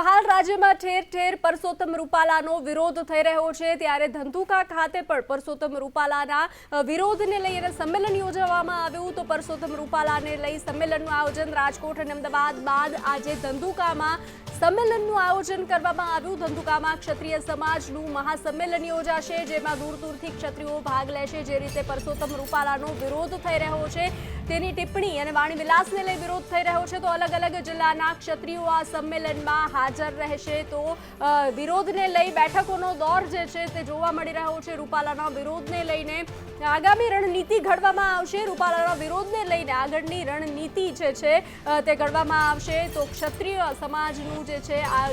તો હાલ રાજ્યમાં ઠેર ઠેર પરસોત્તમ રૂપાલાનો વિરોધ થઈ રહ્યો છે. ત્યારે ધંધુકા ખાતે પણ પરસોત્તમ રૂપાલાના વિરોધને લઈ અને સંમેલન યોજવામાં આવ્યું. તો પરસોત્તમ રૂપાલાને લઈ સંમેલનનું આયોજન રાજકોટ અને અમદાવાદ બાદ આજે ધંધુકામાં સંમેલનનું આયોજન કરવામાં આવ્યું. ધંધુકામાં ક્ષત્રિય સમાજનું મહાસંમેલન યોજાશે, જેમાં દૂર દૂરથી ક્ષત્રિયો ભાગ લેશે. જે રીતે પરસોત્તમ રૂપાલાનો વિરોધ થઈ રહ્યો છે. તેની ટિપ્પણી અને વાણી વિલાસને લઈ વિરોધ થઈ રહ્યો છે, તો અલગ અલગ જિલ્લાના ક્ષત્રિયો આ સંમેલનમાં હાજર રહેશે. તો વિરોધને લઈ બેઠકોનો દોર જે છે તે જોવા મળી રહ્યો છે. રૂપાલાના વિરોધને લઈને આગામી રણનીતિ ઘડવામાં આવશે. રૂપાલાના વિરોધને લઈને આગળની રણનીતિ જે છે તે ઘડવામાં આવશે. તો ક્ષત્રિય સમાજનું જે છે આ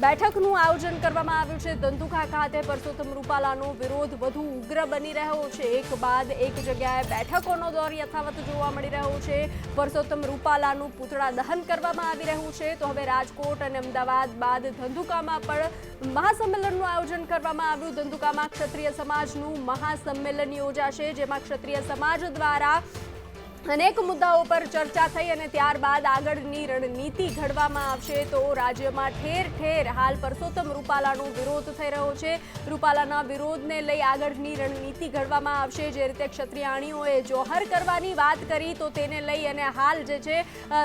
બેઠકનું આયોજન કરવામાં આવ્યું છે. ધંધુકા ખાતે પરસોત્તમ રૂપાલાનો વિરોધ વધુ ઉગ્ર બની રહ્યો છે. એક બાદ એક જગ્યાએ બેઠકોનો દોર યથાવત જોવા મળી રહ્યો છે. પરસોત્તમ રૂપાલાનું પૂતળા દહન કરવામાં આવી રહ્યું છે. તો હવે રાજકોટ અને અમદાવાદ બાદ ધંધુકામાં પણ મહાસંમેલનનું આયોજન કરવામાં આવ્યું. ધંધુકામાં ક્ષત્રિય સમાજનું મહાસંમેલન યોજાશે, જેમાં ક્ષત્રિય સમાજ દ્વારા અનેક મુદ્દાઓ પર ચર્ચા થઈ અને ત્યારબાદ આગળની રણનીતિ ઘડવામાં આવશે તો રાજ્યમાં ઠેર ઠેર હાલ પરસોત્તમ રૂપાલાનો વિરોધ થઈ રહ્યો છે. રૂપાલાના વિરોધને લઈ આગળની રણનીતિ ઘડવામાં આવશે. જે રીતે ક્ષત્રિયાણીઓએ જોહર કરવાની વાત કરી તો તેને લઈ અને હાલ જે છે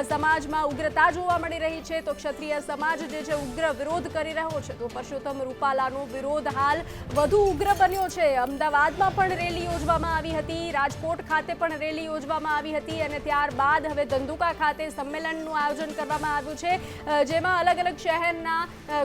સમાજમાં ઉગ્રતા જોવા મળી રહી છે. તો ક્ષત્રિય સમાજ જે છે, ઉગ્ર વિરોધ કરી રહ્યો છે. તો પરસોત્તમ રૂપાલાનો વિરોધ હાલ વધુ ઉગ્ર બન્યો છે. અમદાવાદમાં પણ રેલી યોજવામાં આવી હતી. રાજકોટ ખાતે પણ રેલી યોજવામાં આવી હતી અને ત્યારબાદ હવે ધંધુકા ખાતે સંમેલનનું આયોજન કરવામાં આવ્યું છે. જેમાં અલગ અલગ શહેરના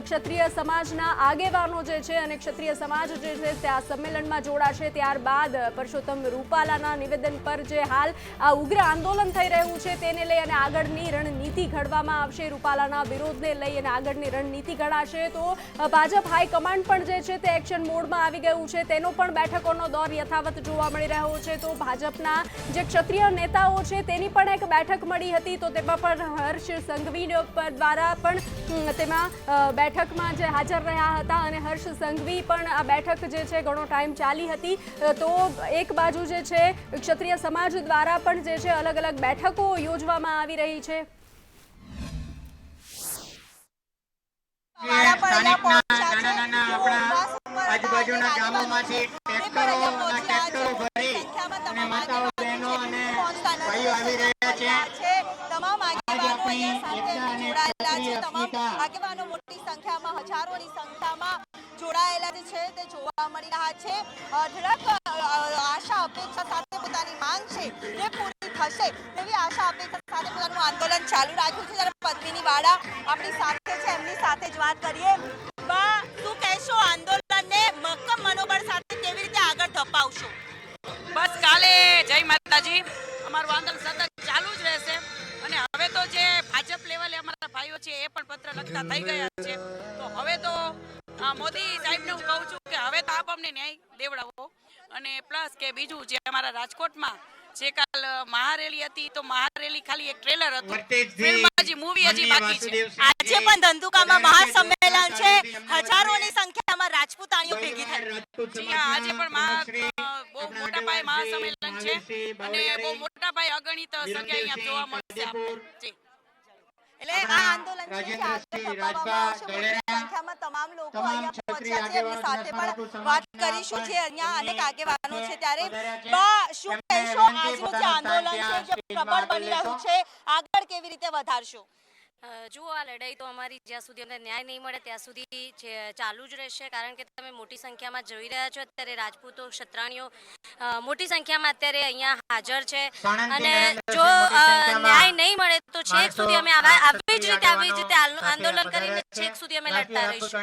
ક્ષત્રિય સમાજના આગેવાનો જે છે અને ક્ષત્રિય સમાજ જે છે તે આ સંમેલનમાં જોડાશે. ત્યારબાદ પરસોત્તમ રૂપાલાના નિવેદન પર જે હાલ આ ઉગ્ર આંદોલન થઈ રહ્યું છે તેને લઈ અને આગળની રણનીતિ ઘડવામાં આવશે. રૂપાલાના વિરોધને લઈ અને આગળની રણનીતિ ઘડાશે તો ભાજપ હાઈકમાન્ડ પણ જે છે તે એક્શન મોડમાં આવી ગયું છે. તેનો પણ બેઠકોનો દોર યથાવત જોવા મળી રહ્યો છે. તો ભાજપના જે ક્ષત્રિય નેતાઓ છે તેની પણ એક બેઠક મળી હતી તો તેમાં પણ હર્ષ સંઘવી દ્વારા પણ તેમાં બેઠકમાં જે હાજર રહ્યા હતા અને હર્ષ સંઘવી પણ આ બેઠક જે છે ઘણો ટાઈમ ચાલી હતી. તો એક બાજુ જે છે ક્ષત્રિય સમાજ દ્વારા પણ જે છે અલગ અલગ બેઠકો યોજવામાં આવી રહી છે. આજુબાજુના ગામોમાંથી ટ્રેક્ટરો ટ્રેક્ટરો ભરી અને માતાઓ બહેનો આવી રહ્યા છે. તમામ આગેવાનો આપણી અહીંયા સાથે એકતા અને જોડાયેલા છે તમામ આગેવાનો મોટી સંખ્યામાં હજારોની સંખ્યામાં જોડાયેલા જે છે તે જોવા મળી રહ્યા છે. અઢળક આશા અપેક્ષા સાથે પોતાની માંગ છે જે પૂરી થશે તેવી આશા અપેક્ષા સાથે પોતાનું આંદોલન ચાલુ રાખ્યું છે. ત્યારે પદ્મિની વાળા આપણી સાથે છે એમની સાથે જ વાત કરીએ. બા શું કહેશો આંદોલનને મક્કમ મનોબળ સાથે કેવી રીતે આગળ ધપાવશો? બસ કાલે, જય માતાજી. અમારું આંદોલન સતત ચાલુ જ રહેશે. અને હવે તો જે ભાજપ લેવલે અમારા ભાઈઓ છે, એ પણ પત્ર લખતા થઈ ગયા છે. તો હવે તો મોદી સાહેબને હું કહું છું કે હવે તો આપ અમને ન્યાય દેવડાવો. અને પ્લસ કે બીજું, જે અમારા રાજકોટમાં જે કાલ મહારેલી હતી તો મહારેલી ખાલી એક ટ્રેલર હતું. વર્તેજથી હજી મૂવી હજી બાકી છે. આજે પણ ધંધુકામાં મહાસંમેલન છે. હજારોની સંખ્યામાં રાજપૂતાણીઓ ભેગી થઈ જી હા, આજે પણ મહા- બહુ મોટા પાયે મહાસંમેલન છે. અને બહુ મોટા પાયે અગણિત સંખ્યા અહીંયા જોવા મળશે આપને. જી. એટલે આ આંદોલન છે સંખ્યામાં તમામ લોકો અહીંયા પહોંચ્યા છે. એમની સાથે પણ વાત કરીશું જે અહીંયા અનેક આગેવાનો છે. ત્યારે શું કહેશો? આજનું જે આંદોલન છે જે પ્રબળ બની રહ્યું છે આગળ કેવી રીતે વધારશો? જુઓ આ લડાઈ તો અમારી જ્યાં સુધી અમને ન્યાય નહીં મળે ત્યાં સુધી ચાલુ જ રહેશે. કારણ કે તમે મોટી સંખ્યામાં જોઈ રહ્યા છો અત્યારે રાજપૂતો ક્ષત્રાણીઓ મોટી સંખ્યામાં અત્યારે અહીંયા હાજર છે. અને જો ન્યાય નહીં મળે તો છેક સુધી અમે આવી જ રીતે આવી જ રીતે આંદોલન કરીને છેક સુધી અમે લડતા રહીશું.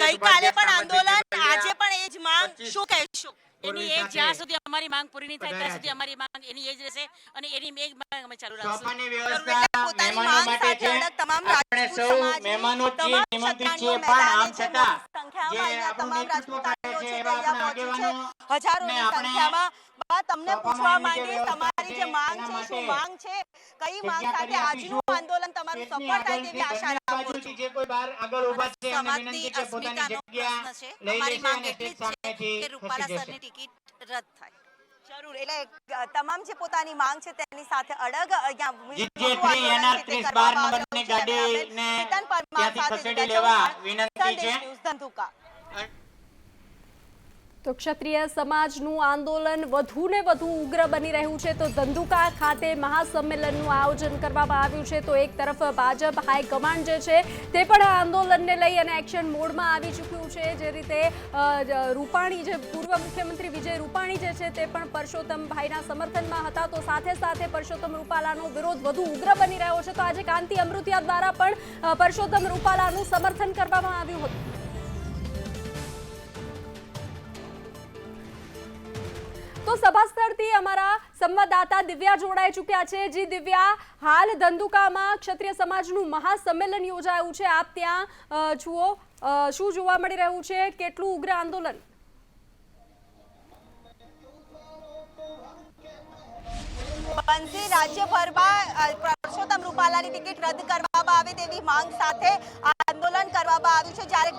ગઈકાલે પણ આંદોલન આજે પણ એ જ માંગ શું કહેશું? એની એ જ્યાં સુધી અમારી માંગ પૂરી નહીં થાય ત્યાં સુધી અમારી માંગ એની એ જ રહેશે અને એની એક માંગ અમે ચાલુ રાખશું. વ્યવસ્થા મહેમાનો માટે છે. તમામ આપણે સૌ મહેમાનો છીએ, નિમંત્રિત છીએ, પણ આમ છતાં સંખ્યામાં જે આપણું નેતૃત્વ કરે છે એવા આપણા આગેવાનો હજારોની સંખ્યામાં. તમને પૂછવા માંગે જે તમારી જે માંગ છે, શું માંગ છે કઈ માંગ સાથે આજનું આંદોલન તમારું સફળ થાય તેવી આશા રાખું છું. જે કોઈ બહાર આગળ ઊભા છે એમને વિનંતી છે પોતાની જગ્યા લઈ અમારી માંગ અને એટલી સ્ટેજ જ છે સામેથી કે રૂપાલા સરની ટિકિટ રદ થાય. જરૂર એટલે તમામ જે પોતાની માંગ છે તેની સાથે અડગ ગાડીને ત્યાંથી ખસેડી લેવા વિનંતી છે. ધંધુકા. તો ક્ષત્રિય સમાજનું આંદોલન વધુ ને વધુ ઉગ્ર બની રહ્યું છે. તો ધંધુકા ખાતે મહાસંમેલનનું આયોજન કરવામાં આવ્યું છે. તો એક તરફ ભાજપ હાઈકમાન્ડ જે છે તે પણ આ આંદોલનને લઈ અને એક્શન મોડમાં આવી ચૂક્યું છે. જે રીતે રૂપાણી જે પૂર્વ મુખ્યમંત્રી વિજય રૂપાણી જે છે તે પણ પરસોત્તમ ભાઈના સમર્થનમાં હતા. તો સાથે સાથે પરસોત્તમ રૂપાલાનો વિરોધ વધુ ઉગ્ર બની રહ્યો છે. તો આજે કાંતિ અમૃતિયા દ્વારા પણ પરસોત્તમ રૂપાલાનું સમર્થન કરવામાં આવ્યું હતું. તો સભા સ્થળથી અમારા સંવાદદાતા દિવ્યા જોડાઈ ચૂક્યા છે. જી દિવ્યા, હાલ ધંધુકામાં ક્ષત્રિય સમાજનું મહાસંમેલન યોજાયું છે. આપ ત્યાં જુઓ શું જોવા મળી રહ્યું છે? કેટલું ઉગ્ર આંદોલન? બંસી રાજ્યભરમાં રૂપાલાની ટિકિટ રદ કરવામાં આવે તેવી માંગ સાથે આંદોલન કરવામાં આવ્યું છે. જ્યારે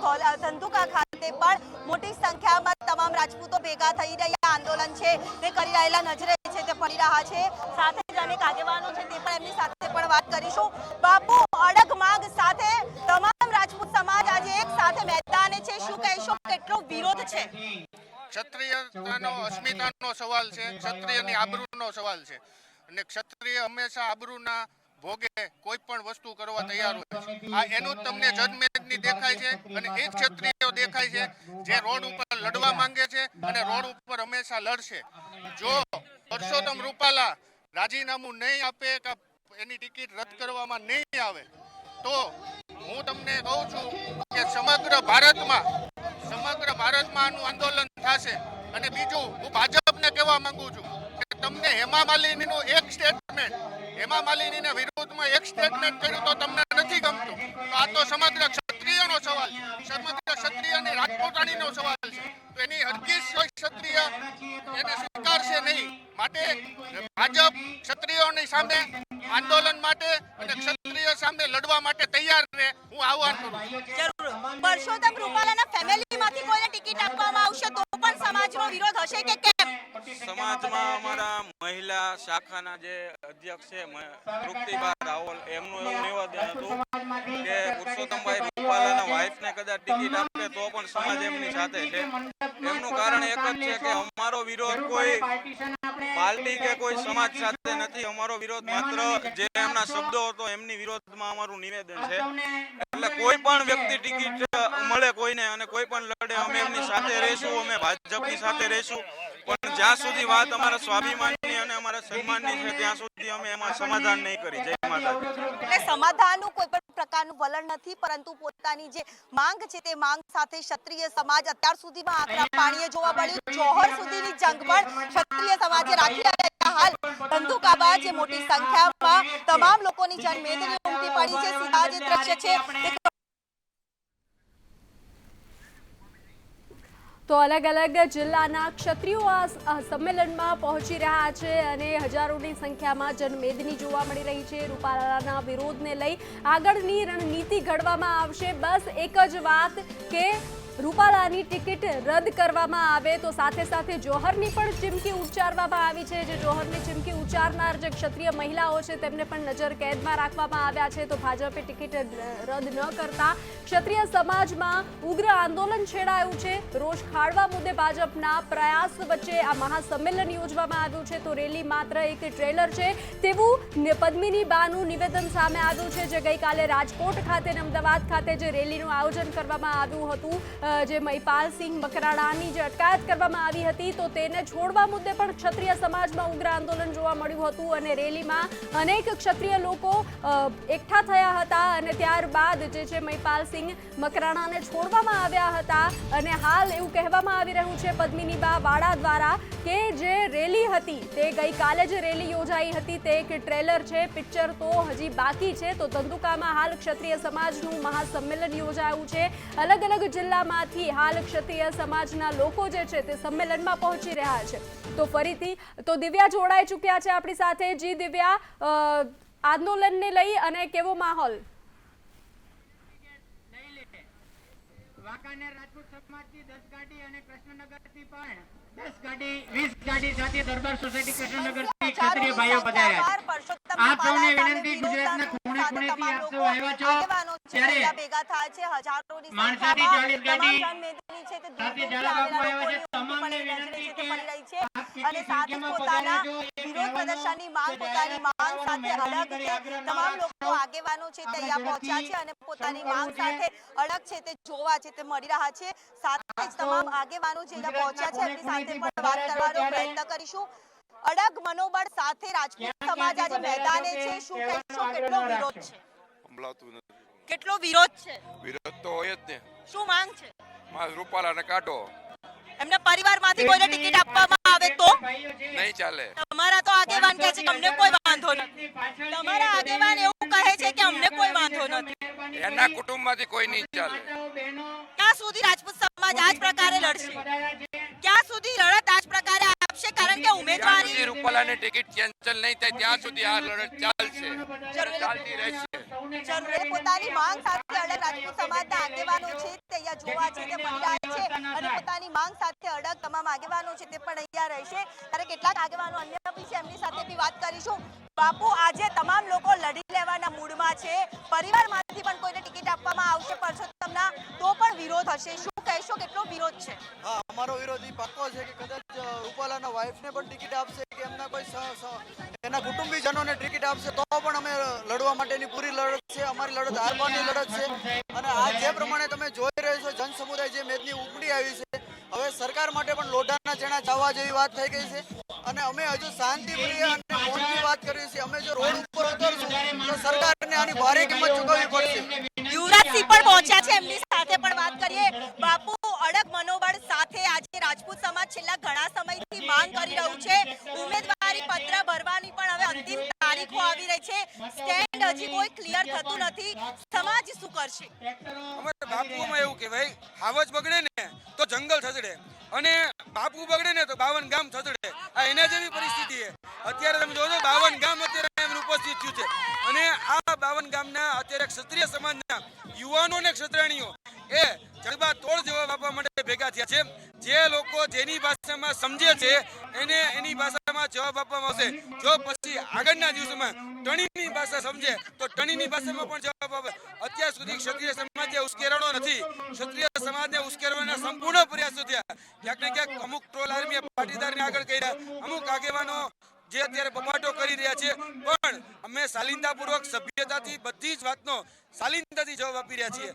ધંધુકા ખાતે પણ મોટી સંખ્યામાં તમામ રાજપૂતો ભેગા થઈ રહ્યા આંદોલન છે તે કરી રહેલા નજરે છે, તે પડી રહ્યા છે. સાથે જ અનેક આગેવાનો છે, તે પણ એમની સાથે પણ વાત કરીશું. બાપુ, અડગ માંગ સાથે તમામ રાજપૂત સમાજ આજે એક સાથે મેદાને છે. શું કહેશો, કેટલો વિરોધ છે? ક્ષત્રિયતાનો, અસ્મિતાનો સવાલ છે, ક્ષત્રિયની આબરૂનો સવાલ છે. અને ક્ષત્રિય હંમેશા આબરૂના ભોગે કોઈ પણ વસ્તુ કરવા તૈયાર હોય. આ એનું તમને જજમેન્ટની દેખાય છે અને એ ક્ષત્રિયો દેખાય છે જે રોડ ઉપર લડવા માંગે છે અને રોડ ઉપર હંમેશા લડશે. જો પરસોત્તમ રૂપાલા રાજીનામું નહીં આપે કે એની ટિકિટ રદ કરવામાં નહીં આવે તો હું તમને કહું છું કે સમગ્ર ભારતમાં સમગ્ર ભારતમાં આનું આંદોલન થશે. અને બીજું હું ભાજપને કહેવા માંગુ છું કે તમને હેમા માલિનીનું એક સ્ટેટમેન્ટ હેમા માલિનીના વિરોધમાં એક સ્ટેટમેન્ટ કર્યું તો તમને નથી ગમતું. તો આ તો સમગ્ર ક્ષત્રિયનો સવાલ સમગ્ર ક્ષત્રિયની રાજપૂતાણીનો સવાલ છે. તો એની હરગીઝ ક્ષત્રિય એને સ્વીકારશે નહીં. માટે ભાજપ ક્ષત્રિયોની સામે આંદોલન માટે અને ક્ષત્રિય સામે લડવા માટે તૈયાર રહે. હું આહવાન કરું જરૂર. પરસોત્તમ રૂપાલાના ફેમિલીમાંથી કોઈને ટિકિટ આપવામાં આવશે તો પણ સમાજનો વિરોધ હશે કે સમાજમાં અમારા મહિલા શાખાના જે અધ્યક્ષ છે તૃપ્તિબા રાવલ એમનું એવું નિવેદન હતું કે પુરુષોત્તમભાઈ રૂપાલાના વાઇફને કદાચ ટિકિટ આપે તો પણ સમાજ એમની સાથે છે. એમનું કારણ એક જ છે કે અમારો વિરોધ કોઈ પાર્ટી કે કોઈ સમાજ સાથે નથી અમારો વિરોધ માત્ર જે એમના શબ્દો હતો એમની વિરોધમાં અમારું નિવેદન છે. એટલે કોઈ પણ વ્યક્તિ ટિકિટ મળે કોઈને અને કોઈ પણ લડે અમે એમની સાથે રહીશું અમે ભાજપની સાથે રહીશું. પણ જ્યાં સુધી વાત અમારા સ્વાભિમાનની અને અમારા સન્માનની છે, ત્યાં સુધી અમે એમાં સમાધાન નહીં કરી. જય માતા એટલે સમાધાનનું કોઈ પણ પ્રકારનું વલણ નથી, પરંતુ પોતાની જે માંગ છે, તે માંગ સાથે ક્ષત્રિય સમાજ અત્યાર સુધીમાં આકરા પાણીએ જોવા મળ્યું. જોહર સુધીની જંગ પણ ક્ષત્રિય સમાજે રાખી રહ્યા. હાલ. ધંધુકામાં જે મોટી સંખ્યામાં તમામ લોકોની જનમેદની ઉમટી પડી છે. સીધા જે દ્રશ્ય છે. તે અલગ અલગ જિલ્લાના ક્ષત્રિયો આ સંમેલનમાં પહોંચી રહ્યા છે અને હજારોની સંખ્યામાં જનમેદની જોવા મળી રહી છે. રૂપાલાના વિરોધને લઈ આગળની રણનીતિ ઘડવામાં આવશે. બસ એક જ વાત કે રૂપાલાની ટિકિટ રદ કરવામાં આવે તો સાથે સાથે જોહરની પણ ચીમકી ઉચ્ચારવામાં આવી છે. જે જોહરની ચીમકી ઉચ્ચારનાર જે ક્ષત્રિય મહિલાઓ છે, તેમને પણ નજર કેદમાં રાખવામાં આવ્યા છે. તો ભાજપે ટિકિટ રદ ન કરતા ક્ષત્રિય સમાજમાં ઉગ્ર આંદોલન છેડાયું છે. રોષ ખાળવા મુદ્દે ભાજપના પ્રયાસ વચ્ચે આ મહાસંમેલન યોજવામાં આવ્યું છે. તો રેલી માત્ર એક ટ્રેલર છે. તેવું પદ્મિની બાનું નિવેદન સામે આવ્યું છે, જે ગઈકાલે રાજકોટ ખાતે અને અમદાવાદ ખાતે જે રેલીનું આયોજન કરવામાં આવ્યું હતું. જે મહિપાલસિંહ મકરાણાની જે અટકાયત કરવામાં આવી હતી, તો તેને છોડવા મુદ્દે પણ ક્ષત્રિય સમાજમાં ઉગ્ર આંદોલન જોવા મળ્યું હતું અને રેલીમાં અનેક ક્ષત્રિય લોકો એકઠા થયા હતા અને ત્યારબાદ જે છે મહિપાલસિંહ મકરાણાને છોડવામાં આવ્યા હતા અને હાલ એવું કહેવામાં આવી રહ્યું છે પદ્મિનીબા વાડા દ્વારા કે જે રેલી હતી, તે ગઈકાલે જે રેલી યોજાઈ હતી, તે એક ટ્રેલર છે, પિક્ચર તો હજી બાકી છે, તો ધંધુકામાં હાલ ક્ષત્રિય સમાજનું મહાસંમેલન યોજાયું છે. અલગ અલગ જિલ્લામાંથી હાલ ક્ષત્રિય સમાજના લોકો જે છે તે સંમેલનમાં પહોંચી રહ્યા છે. તો ફરીથી, તો દિવ્યા જોડાઈ ચૂક્યા છે આપણી સાથે. જી દિવ્યા આંદોલનને લઈ અને કેવો માહોલ? વાંકાનેર રાજપૂત સમાજથી દસ ગાડી અને કૃષ્ણનગરથી પણ દસ ગાડી વીસ ગાડી સાથે દરબાર સોસાયટી કૃષ્ણનગરથી ક્ષત્રિય ભાઈઓ પધાર્યા આપ સૌને વિનંતી ગુજરાતના ખૂણે ખૂણેથી આપ સૌ આવ્યા છો. ત્યારે ભેગા થાય છે હજારોની માણસાથી ચાલીસ ગાડી સાથે દૂર બાપુ આવ્યા છે. તમામને વિનંતી કે આપ કેટલી સંખ્યામાં પધાર્યા છો એ વિરોધ કહેવાનો પ્રદર્શનની માંગ પોતાની સાથે મહેરબાની અડગ કરી છે. આગ્રહ ન તમામ લોકો આગેવાનો છે તે અહીંયા પહોંચ્યા છે અને પોતાની માંગ સાથે અડગ છે તે જોવા છે તે મળી રહ્યા છે. સાથે જ તમામ આગેવાનો જે અહીંયા પહોંચ્યા છે એમની સાથે પણ વાત કરવાનો પ્રયત્ન કરીશું. અડગ મનોબળ સાથે રાજપૂત સમાજ આજે મેદાને છે શું કહેશો? કેટલો વિરોધ છે? સંભળાતું નથી. કેટલો વિરોધ છે? વિરોધ તો હોય જ ને. શું માંગ છે? માસ રૂપાલાને કાઢો. એમના પરિવારમાંથી કોઈને ટિકિટ આપવામાં આવે તો? નહીં ચાલે. તમારા તો આગેવાન કહે છે કે કોઈ વાંધો નથી. તમારા આગેવાન એવું કહે છે કે અમને કોઈ વાંધો નથી. એના કુટુંબમાંથી કોઈ નહીં ચાલે. ક્યાં સુધી રાજપૂત સમાજ આ જ પ્રકારે લડશે. ક્યાં સુધી લડત આ જ પ્રકારે આપશે કારણ કે ઉમેદવારી રૂપાલાની ટિકિટ કેન્સલ નહીં થાય. ત્યાં સુધી આ લડત ચાલશે ચાલતી રહેશે પોતાની માંગ સાથે અડગ રાજપૂત સમાજના આગેવાનો છે. તે અહીંયા જોવા છે તે મળી છે અને પોતાની માંગ સાથે અડગ તમામ આગેવાનો છે તે પણ અહીંયા રહેશે. ત્યારે કેટલાક આગેવાનો અન્ય બી છે એમની સાથે બી વાત કરીશું. બાપુ આજે તમામ લોકો લડી લેવાના મૂડમાં છે. પરિવારમાંથી પણ કોઈને ટિકિટ આપવામાં આવશે પરસોત્તમના તો પણ વિરોધ હશે. શું કહેશો? કેટલો વિરોધ છે? હા અમારો વિરોધ ઈ પાક્કો છે કે કદાચ રૂપાલાના વાઇફને પણ ટિકિટ આપશે કે એમના કોઈ એના કુટુંબીજનોને ટિકિટ આપશે, તો પણ અમે લડવા માટેની પૂરી લડત છે, અમારી લડત હારવાની લડત છે. અને આ જે પ્રમાણે તમે જોઈ રહ્યો છો જન સમુદાય જે મેદની ઉપડી આવી છે, હવે સરકાર માટે પણ લોઢાના ચણા ચાવવા જેવી વાત થઈ ગઈ છે. અને અમે હજુ શાંતિપ્રિય અને મૌનની વાત કરીએ છીએ. અમે જો રોડ ઉપર ઉતરશું, તો સરકારને આની ભારે કિંમત ચૂકવવી પડશે. સાથે પણ વાત કરીએ. બાપુ અડગ મનોબળ સાથે આજે રાજપૂત સમાજ છેલ્લા ઘણા સમયથી પત્ર પણ હવે અંતિમ તારીખો આવી રહી છે. સ્ટેન્ડ હજી કોઈ ક્લિયર થતું નથી. સમાજ શું કરશે? અમારે બાપુમાં એવું કે ભાઈ હાવજ બગડે ને તો જંગલ થસડે અને બાપુ બગડે ને તો બાવન ગામ થસડે આ એના જેવી પરિસ્થિતિ છે. અત્યારે તમે જોજો બાવન ગામ અત્યારે એમ ઉપસ્થિત થયું છે. અને આ બાવન ગામના અત્યારે ક્ષત્રિય સમાજના યુવાનો અને ક્ષત્રાણીઓ એ જડબા તોડ જવાબ આપવા માટે ભેગા થયા છે. જે લોકો જેની ભાષામાં સમજે છે, એને એની ભાષામાં જવાબ આપવામાં આવશે. જો પછી આગળના દિવસોમાં ટણીની ભાષા સમજે, તો ટણીની ભાષામાં પણ જવાબ આપે. અત્યાર સુધી ક્ષત્રિય સમાજે ઉશ્કેરણો નથી. ક્ષત્રિય સમાજને ઉશ્કેરવાના સંપૂર્ણ પ્રયાસો થયા. ક્યાંક ને ક્યાંક અમુક ટ્રોલ આર્મીએ પાટીદારને આગળ કર્યા. અમુક આગેવાનો જે અત્યારે બમાટો કરી રહ્યા છે. પણ અમે શાલિંદાપૂર્વક સભ્યતાથી બધી જ વાતનો શાલિંદાથી જવાબ આપી રહ્યા છીએ.